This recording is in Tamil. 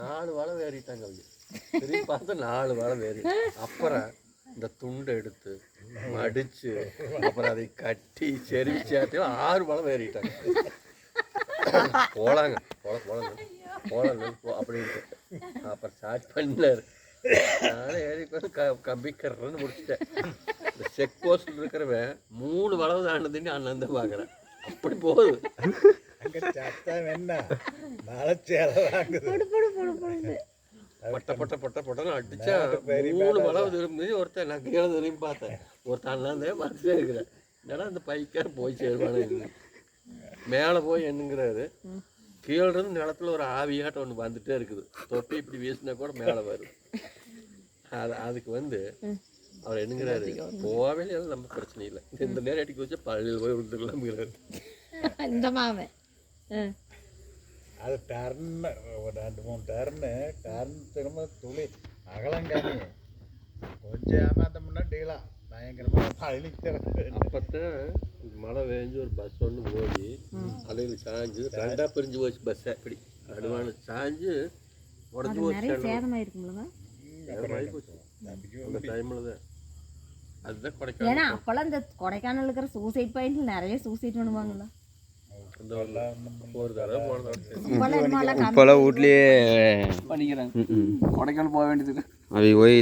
நாலு வலை வேறிட்டாங்க அவங்க. திரும்பி பார்த்தா நாலு வலை வேறி. அப்புறம் இந்த துண்டை எடுத்து மடிச்சு அப்புறம் அதை கட்டி செரிச்சாட்டியும் ஆறு வலை வேறிட்டாங்க. போலாங்க போல போலாங்க போலாங்க போ அப்படின்ட்டு. அப்புறம் ஸ்டார்ட் பண்ணாரு. நானே ஏறி க கம்பிக்கிறேன்னு முடிச்சிட்டேன். இந்த செக் போஸ்ட் இருக்கிறவன் மூணு வளவு தாண்டதுன்னு அண்ணன் தான் பார்க்குறேன் அப்படி போகுது. அங்க சத்தம் என்ன? போடு போடு பட்ட பட்ட பட்ட பட்டன்னு அடிச்சா மூணு வளவு திரும்பி ஒருத்தன் நான் கீழே திரும்பி பார்த்தேன். ஒருத்தன் தான் பார்த்துட்டே இருக்கிறேன். என்னடா அந்த பைக்கார் போய் சேருவானு மேலே போய் என்னங்கிறாரு கீழே இருந்து நிலத்துல ஒரு ஆவியாட்டம் ஒன்று வந்துட்டே இருக்குது. தொப்பி இப்படி வீசினா கூட மேலே வரும். அது அதுக்கு வந்து அவர் என்னங்கிறாரு போகவே நம்ம பிரச்சனை இல்லை. இந்த நேரம் அடிக்க வச்சா பள்ளியில் போய் விழுந்துடலாம்ங்கிறாரு. இந்த மாமன். அது டர்னு ஒரு ரெண்டு மூணு டர்னு டர்ன் திரும்ப துளி அகலங்காணி. கொஞ்சம் ஏமாத்தோம்னா டீலாம் பயங்கரமாக பழனிக்கிறேன் அப்பத்தான் மழை வேஞ்சு ஒரு பஸ் ஒன்று ஓடி அலையில் சாஞ்சு ரெண்டா பிரிஞ்சு போச்சு பஸ்ஸை இப்படி அடுவான சாஞ்சு உடஞ்சி போச்சு சேதமாகி போச்சு. அந்த டைமில் தான். அதுதான் கொடைக்கானல். ஏன்னா அப்போல்லாம் இந்த கொடைக்கானல் இருக்கிற சூசைட் பாயிண்ட்ல நிறைய சூசைட் பண்ணுவாங்கல்ல அந்த ஒரு தடவை போன தடவை இப்போல்லாம் வீட்லேயே பண்ணிக்கிறாங்க கொடைக்கானல் போக வேண்டியது அவங்க போய்